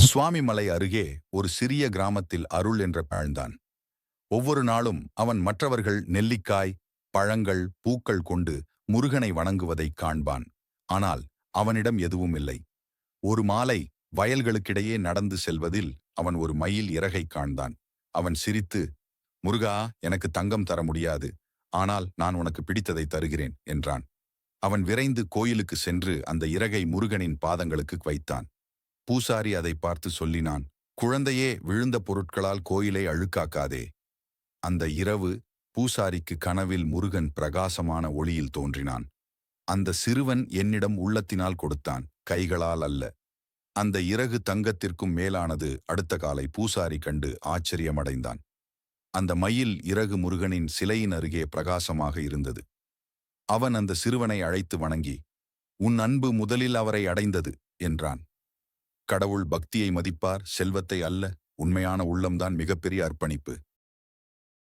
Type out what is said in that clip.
சுவாமிமலை அருகே ஒரு சிறிய கிராமத்தில் அருள் என்ற வாழ்ந்தான் ஒவ்வொரு நாளும் அவன் மற்றவர்கள் நெல்லிக்காய் பழங்கள் பூக்கள் கொண்டு முருகனை வணங்குவதைக் காண்பான். ஆனால் அவனிடம் எதுவும் இல்லை. ஒரு மாலை வயல்களுக்கிடையே நடந்து செல்வதில் அவன் ஒரு மயில் இறகைக் காண்தான். அவன் சிரித்து முருகா எனக்கு தங்கம் தர முடியாது. ஆனால் நான் உனக்கு பிடித்ததை தருகிறேன் என்றான். அவன் விரைந்து கோயிலுக்கு சென்று அந்த இறகை முருகனின் பாதங்களுக்கு வைத்தான். பூசாரி அதை பார்த்து சொல்லினான் குழந்தையே விழுந்த பொருட்களால் கோயிலை அழுக்காக்காதே. அந்த இரவு பூசாரிக்கு கனவில் முருகன் பிரகாசமான ஒளியில் தோன்றினான். அந்த சிறுவன் என்னிடம் உள்ளத்தினால் கொடுத்தான் கைகளால் அல்ல. அந்த இறகு தங்கத்திற்கும் மேலானது அடுத்த காலை பூசாரி கண்டு ஆச்சரியமடைந்தான். அந்த மயில் இறகு முருகனின் சிலையின் அருகே பிரகாசமாக இருந்தது. அவன் அந்த சிறுவனை அழைத்து வணங்கி உன் அன்பு முதலில் அவரை அடைந்தது என்றான். கடவுள் பக்தியை மதிப்பார் செல்வத்தை அல்ல உண்மையான உள்ளம்தான் மிகப்பெரிய அர்ப்பணிப்பு.